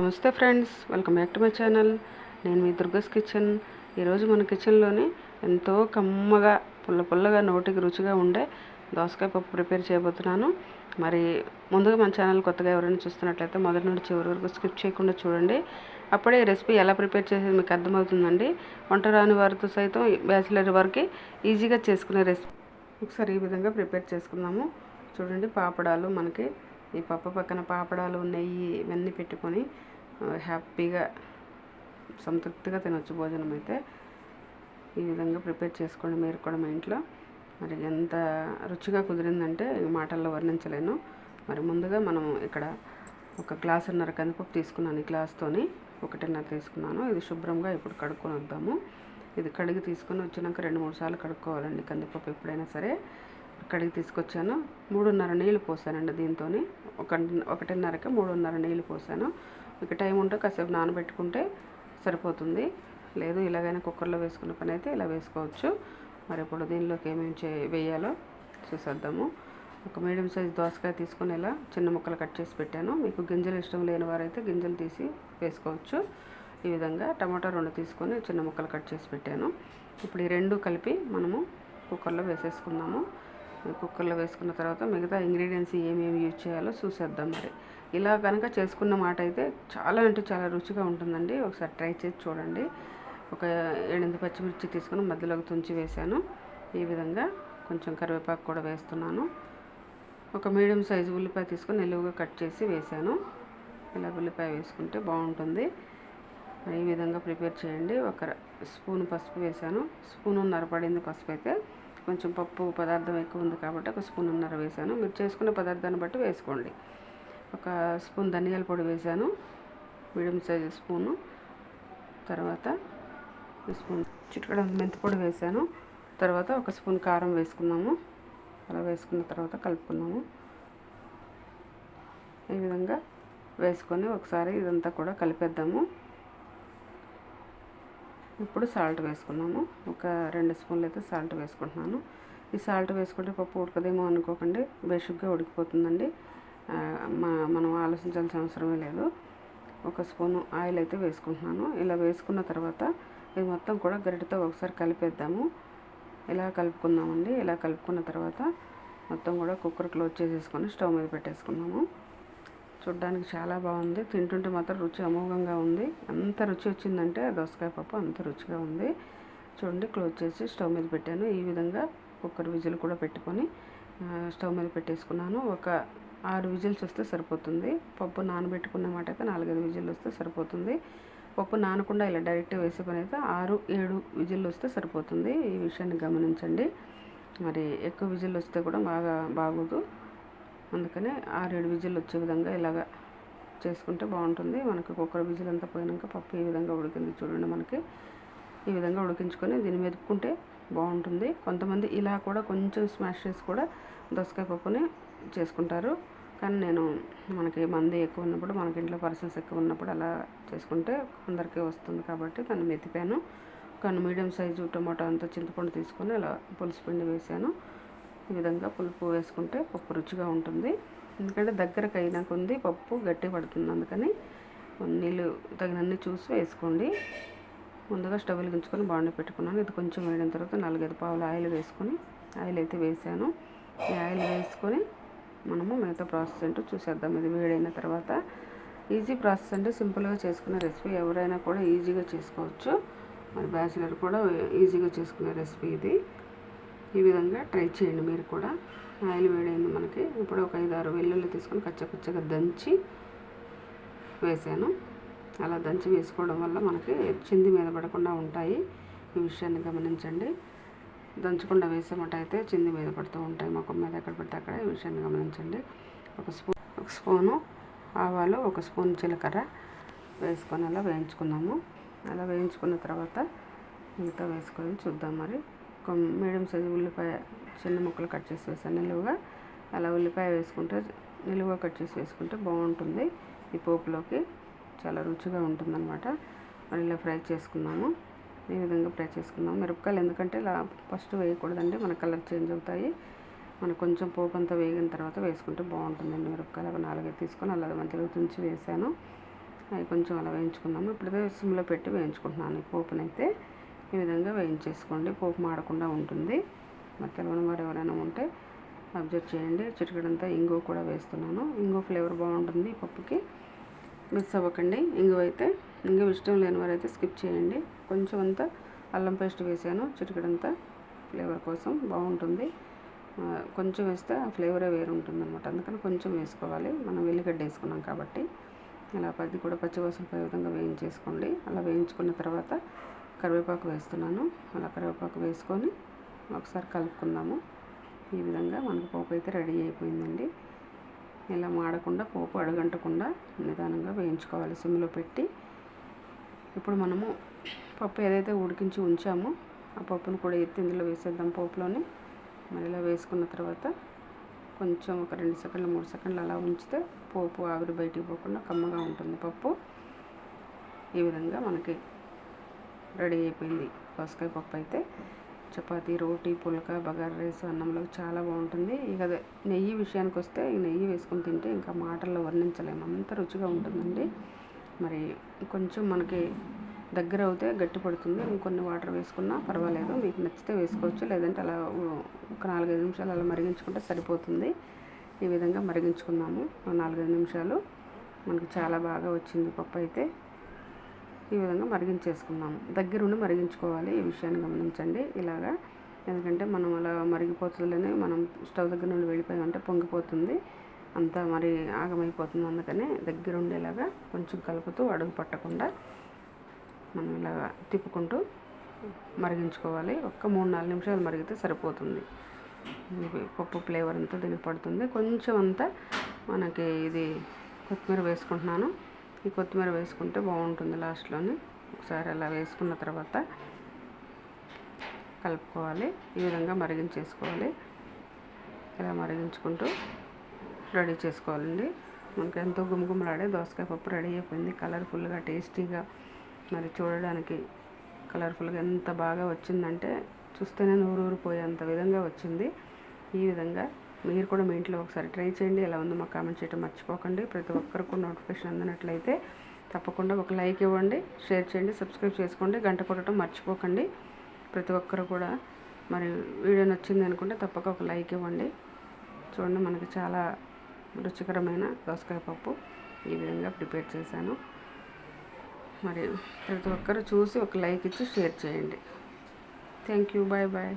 నమస్తే friends welcome back to my channel. నేను మీ దుర్గస్ కిచెన్. ఈరోజు మన కిచెన్లోని ఎంతో కమ్మగా పుల్ల పుల్లగా నోటికి రుచిగా ఉండే దోసకాయ పప్పు ప్రిపేర్ చేయబోతున్నాను. మరి ముందుగా మన ఛానల్ కొత్తగా ఎవరైనా చూస్తున్నట్లయితే మొదటి నుండి చివరి వరకు స్కిప్ చేయకుండా చూడండి. అప్పుడే ఈ రెసిపీ ఎలా ప్రిపేర్ చేసేది మీకు అర్థమవుతుందండి. వంట రాని వారితో సైతం బ్యాచిలర్ వారికి ఈజీగా చేసుకునే రెసిపీ. ఒకసారి ఈ విధంగా ప్రిపేర్ చేసుకుందాము. చూడండి పాపడాలు మనకి ఈ పప్పు పక్కన పాపడాలు నెయ్యి ఇవన్నీ పెట్టుకొని హ్యాపీగా సంతృప్తిగా తినొచ్చు భోజనం అయితే ఈ విధంగా ప్రిపేర్ చేసుకోండి మీరు కూడా మా ఇంట్లో. మరి ఎంత రుచిగా కుదిరిందంటే మాటల్లో వర్ణించలేను. మరి ముందుగా మనం ఇక్కడ ఒక గ్లాసున్నర కందిపప్పు తీసుకున్నాను ఈ గ్లాస్తోని. ఒకటిన్నర తీసుకున్నాను. ఇది శుభ్రంగా ఇప్పుడు కడుక్కొని వద్దాము. ఇది కడిగి తీసుకొని వచ్చినాక రెండు మూడు సార్లు కడుక్కోవాలండి కందిపప్పు ఎప్పుడైనా సరే. కడిగి తీసుకొచ్చాను. మూడున్నర నీళ్ళు పోసానండి దీంతో ఒక ఒకటిన్నరకి మూడున్నర నీళ్ళు పోసాను. మీకు టైం ఉంటే కాసేపు నానబెట్టుకుంటే సరిపోతుంది. లేదు ఇలాగైనా కుక్కర్లో వేసుకున్న పని అయితే ఇలా వేసుకోవచ్చు. మరి ఇప్పుడు దీనిలోకి ఏమేమి చే వేయాలో చూసేద్దాము. ఒక మీడియం సైజ్ దోసకాయ తీసుకొని ఇలా చిన్న ముక్కలు కట్ చేసి పెట్టాను. మీకు గింజలు ఇష్టం లేని వారైతే గింజలు తీసి వేసుకోవచ్చు. ఈ విధంగా టమాటా రెండు తీసుకొని చిన్న ముక్కలు కట్ చేసి పెట్టాను. ఇప్పుడు ఈ రెండు కలిపి మనము కుక్కర్లో వేసేసుకుందాము. కుక్కర్లో వేసుకున్న తర్వాత మిగతా ఇంగ్రీడియంట్స్ ఏమేమి యూజ్ చేయాలో చూసేద్దాం మరి. ఇలా కనుక చేసుకున్న మాట అయితే చాలా అంటే చాలా రుచిగా ఉంటుందండి. ఒకసారి ట్రై చేసి చూడండి. ఒక ఎనిమిది పచ్చిమిర్చి తీసుకొని మధ్యలోకి తుంచి వేసాను ఈ విధంగా కొంచెం కరివేపాకు కూడా వేస్తున్నాను. ఒక మీడియం సైజు ఉల్లిపాయ తీసుకొని నిలువుగా కట్ చేసి వేసాను ఇలా ఉల్లిపాయ వేసుకుంటే బాగుంటుంది. ఈ విధంగా ప్రిపేర్ చేయండి. ఒక స్పూన్ పసుపు వేసాను స్పూన్ ఉన్నర పడింది పసుపు అయితే. కొంచెం పప్పు పదార్థం ఎక్కువ ఉంది కాబట్టి ఒక స్పూన్ ఉన్నర వేసాను మీరు చేసుకునే పదార్థాన్ని బట్టి వేసుకోండి. ఒక స్పూన్ ధనియాల పొడి వేసాను. Medium size spoon. తర్వాత స్పూన్ చిటికడ మెంతి పొడి వేసాను. తర్వాత ఒక స్పూన్ కారం వేసుకున్నాము. అలా వేసుకున్న తర్వాత కలుపుకున్నాము. ఈ విధంగా వేసుకొని ఒకసారి ఇదంతా కూడా కలిపేద్దాము. ఇప్పుడు సాల్ట్ వేసుకున్నాము. ఒక రెండు స్పూన్లు అయితే సాల్ట్ వేసుకుంటున్నాను. ఈ సాల్ట్ వేసుకుంటే పప్పు ఉడకదేమో అనుకోకండి. బేషుగ్గా ఉడికిపోతుందండి. మనం ఆలోచించాల్సిన అవసరమే లేదు. ఒక స్పూను ఆయిల్ అయితే వేసుకుంటున్నాను. ఇలా వేసుకున్న తర్వాత ఇది మొత్తం కూడా గరిటతో ఒకసారి కలిపేద్దాము. ఇలా కలుపుకుందామండి. ఇలా కలుపుకున్న తర్వాత మొత్తం కూడా కుక్కర్ క్లోజ్ చేసేసుకొని స్టవ్ మీద పెట్టేసుకున్నాము. చూడ్డానికి చాలా బాగుంది. తింటుంటే మాత్రం రుచి అమోఘంగా ఉంది. అంత రుచి వచ్చిందంటే దోసకాయ పప్పు అంత రుచిగా ఉంది. చూడండి క్లోజ్ చేసి స్టవ్ మీద పెట్టాను. ఈ విధంగా కుక్కర్ విజిల్ కూడా పెట్టుకొని స్టవ్ మీద పెట్టేసుకున్నాను. ఒక ఆరు విజిల్స్ వస్తే సరిపోతుంది. పప్పు నానబెట్టుకున్నమాట అయితే నాలుగైదు విజిల్ వస్తే సరిపోతుంది. పప్పు నానకుండా ఇలా డైరెక్ట్ వేసే పని అయితే ఆరు ఏడు విజిల్లు వస్తే సరిపోతుంది. ఈ విషయాన్ని గమనించండి. మరి ఎక్కువ విజిల్లు వస్తే కూడా బాగా బాగోదు. అందుకనే ఏడు విజిల్లు వచ్చే విధంగా ఇలాగ చేసుకుంటే బాగుంటుంది. మనకి కుక్కర్ విజిల్ అంతా పోయినాక పప్పు ఈ విధంగా ఉడికింది చూడండి మనకి. ఈ విధంగా ఉడికించుకొని దీన్ని మెదుపుకుంటే బాగుంటుంది. కొంతమంది ఇలా కూడా కొంచెం స్మాష్ చేసి కూడా దోసకాయ పప్పుని చేసుకుంటారు. కానీ నేను మనకి మంది ఎక్కువ ఉన్నప్పుడు మనకి ఇంట్లో పర్సన్స్ ఎక్కువ ఉన్నప్పుడు అలా చేసుకుంటే అందరికీ వస్తుంది కాబట్టి దాన్ని మెతిపాను. కానీ మీడియం సైజు టమాటో అంతా చింతపండు తీసుకొని అలా పులుసు పిండి వేసాను. ఈ విధంగా పులుపు వేసుకుంటే పప్పు రుచిగా ఉంటుంది. ఎందుకంటే దగ్గరకు అయినా కొంది పప్పు గట్టి పడుతుంది. అందుకని నీళ్ళు తగినన్ని చూసి వేసుకోండి. ముందుగా స్టవ్ వెలిగించుకొని బాండి పెట్టుకున్నాను. ఇది కొంచెం వేడిన తర్వాత నాలుగైదు పావులు ఆయిల్ వేసుకొని ఆయిల్ అయితే వేసాను. ఈ ఆయిల్ వేసుకొని మనము మిగతా ప్రాసెస్ ఏంటో చూసేద్దాం. ఇది వేడైన తర్వాత ఈజీ ప్రాసెస్ అంటే సింపుల్గా చేసుకునే రెసిపీ ఎవరైనా కూడా ఈజీగా చేసుకోవచ్చు. మరి బ్యాచిలర్ కూడా ఈజీగా చేసుకునే రెసిపీ ఇది. ఈ విధంగా ట్రై చేయండి మీరు కూడా. ఆయిల్ వేడైంది మనకి. ఇప్పుడు ఒక ఐదు ఆరు వెల్లుల్లి తీసుకొని కచ్చపచ్చగా దంచి వేసాను. అలా దంచి వేసుకోవడం వల్ల మనకి చింది మీద పడకుండా ఉంటాయి. ఈ విషయాన్ని గమనించండి. దంచకుండా వేసేమటైతే చింది మీద పడుతూ ఉంటాయి. మొఖం మీద ఎక్కడ పడితే అక్కడ ఈ విషయాన్ని గమనించండి. ఒక స్పూన్ ఒక స్పూను ఆవాలు ఒక స్పూన్ జీలకర్ర వేసుకొని అలా వేయించుకున్నాము అలా వేయించుకున్న తర్వాత మిగతా వేసుకొని చూద్దాం మరి. మీడియం సైజు ఉల్లిపాయ చిన్న ముక్కలు కట్ చేసి వేసాను నిలువుగా అలా ఉల్లిపాయ వేసుకుంటే నిలువుగా కట్ చేసి వేసుకుంటే బాగుంటుంది. ఈ పోపులోకి చాలా రుచిగా ఉంటుందన్నమాట. మరి ఇలా ఫ్రై చేసుకున్నాము ఈ విధంగా ఫ్రై చేసుకున్నాము మిరపకాయలు ఎందుకంటే ఇలా ఫస్ట్ వేయకూడదండి. మన కలర్ చేంజ్ అవుతాయి. మనకు కొంచెం పోపు అంతా వేగిన తర్వాత వేసుకుంటే బాగుంటుందండి మిరపకాయలు. అవి నాలుగైదు తీసుకొని అలా మధ్యలో తుంచి వేసాను అవి కొంచెం అలా వేయించుకున్నాము ఇప్పుడైతే సిమ్లో పెట్టి వేయించుకుంటున్నాను. ఈ పోపునైతే ఈ విధంగా వేయించేసుకోండి. పోపు మాడకుండా ఉంటుంది. మరి తెలియని వారు ఎవరైనా ఉంటే అబ్జర్వ్ చేయండి. చిటికడంతా ఇంగు కూడా వేస్తున్నాను. ఇంగు ఫ్లేవర్ బాగుంటుంది పప్పుకి. మిక్స్ అవ్వకండి. ఇంగు అయితే ఇంకా ఇష్టం లేని వారైతే స్కిప్ చేయండి. కొంచెం అంతా అల్లం పేస్ట్ వేసాను. చిటికడంతా ఫ్లేవర్ కోసం బాగుంటుంది. కొంచెం వేస్తే ఆ ఫ్లేవరే వేరు ఉంటుంది అనమాట అందుకని కొంచెం వేసుకోవాలి. మనం వెల్లిగడ్డ వేసుకున్నాం కాబట్టి. ఇలా పది కూడా పచ్చివాసన పై విధంగా వేయించేసుకోండి. అలా వేయించుకున్న తర్వాత కరివేపాకు వేస్తున్నాను. అలా కరివేపాకు వేసుకొని ఒకసారి కలుపుకుందాము. ఈ విధంగా మనకు పోపు అయితే రెడీ అయిపోయిందండి. ఇలా మాడకుండా పోపు అడగంటకుండా నిదానంగా వేయించుకోవాలి. సిమ్లో పెట్టి ఇప్పుడు మనము పప్పు ఏదైతే ఉడికించి ఉంచామో ఆ పప్పును కూడా ఎత్తి ఇందులో వేసేద్దాం పోపులోనే. మరి ఇలా వేసుకున్న తర్వాత కొంచెం ఒక రెండు సెకండ్లు మూడు సెకండ్లు అలా ఉంచితే పోపు ఆవిరి బయటికి పోకుండా కమ్మగా ఉంటుంది పప్పు. ఈ విధంగా మనకి రెడీ అయిపోయింది దోసకాయ పప్పు అయితే. చపాతి రోటీ పులక బగార రైస్ అన్నంలో చాలా బాగుంటుంది. ఇక నెయ్యి విషయానికి వస్తే ఈ నెయ్యి వేసుకొని తింటే ఇంకా మాటల్లో వర్ణించలేము. అంత రుచిగా ఉంటుందండి. మరి కొంచెం మనకి దగ్గర అవుతే గట్టి పడుతుంది. ఇంకొన్ని వాటర్ వేసుకున్నా పర్వాలేదు. మీకు నచ్చితే వేసుకోవచ్చు. లేదంటే అలా ఒక నాలుగైదు నిమిషాలు అలా మరిగించుకుంటే సరిపోతుంది. ఈ విధంగా మరిగించుకున్నాము. నాలుగైదు నిమిషాలు. మనకి చాలా బాగా వచ్చింది పప్పు అయితే. ఈ విధంగా మరిగించేసుకున్నాము. దగ్గరుండి మరిగించుకోవాలి. ఈ విషయాన్ని గమనించండి. ఇలాగా. ఎందుకంటే మనం అలా మరిగిపోతుందని మనం స్టవ్ దగ్గర నుండి వెళ్ళిపోయామంటే పొంగిపోతుంది. అంతా మరి ఆగమైపోతుంది. అందుకని దగ్గర ఉండేలాగా కొంచెం కలుపుతూ అడుగు పట్టకుండా మనం ఇలాగా తిప్పుకుంటూ మరిగించుకోవాలి. ఒక్క మూడు నాలుగు నిమిషాలు మరిగితే సరిపోతుంది. పప్పు ఫ్లేవర్ అంతా దీనికి పడుతుంది. కొంచెం అంతా మనకి ఇది కొత్తిమీర వేసుకుంటున్నాను. ఈ కొత్తిమీర వేసుకుంటే బాగుంటుంది లాస్ట్లోని. ఒకసారి అలా వేసుకున్న తర్వాత కలుపుకోవాలి. ఈ విధంగా మరిగించేసుకోవాలి. ఇలా మరిగించుకుంటూ రెడీ చేసుకోవాలండి. మనకి ఎంతో గుమగుమలాడే దోసకాయ పప్పు రెడీ అయిపోయింది. కలర్ఫుల్గా టేస్టీగా మరి చూడడానికి కలర్ఫుల్గా ఎంత బాగా వచ్చిందంటే చూస్తేనే నూరు ఊరిపోయేంత విధంగా వచ్చింది. ఈ విధంగా మీరు కూడా మీ ఇంట్లో ఒకసారి ట్రై చేయండి. ఎలా ఉందో మాకు కామెంట్ చేయడం మర్చిపోకండి. ప్రతి ఒక్కరికి నోటిఫికేషన్ అందినట్లయితే తప్పకుండా ఒక లైక్ ఇవ్వండి షేర్ చేయండి సబ్స్క్రైబ్ చేసుకోండి గంట కొట్టడం మర్చిపోకండి. ప్రతి ఒక్కరు కూడా మరి వీడియో నచ్చింది అనుకుంటే తప్పక ఒక లైక్ ఇవ్వండి. చూడండి మనకి చాలా రుచికరమైన దోసకాయ పప్పు ఈ విధంగా ప్రిపేర్ చేశాను. మరి ప్రతి ఒక్కరు చూసి ఒక లైక్ ఇచ్చి షేర్ చేయండి. Thank you. Bye bye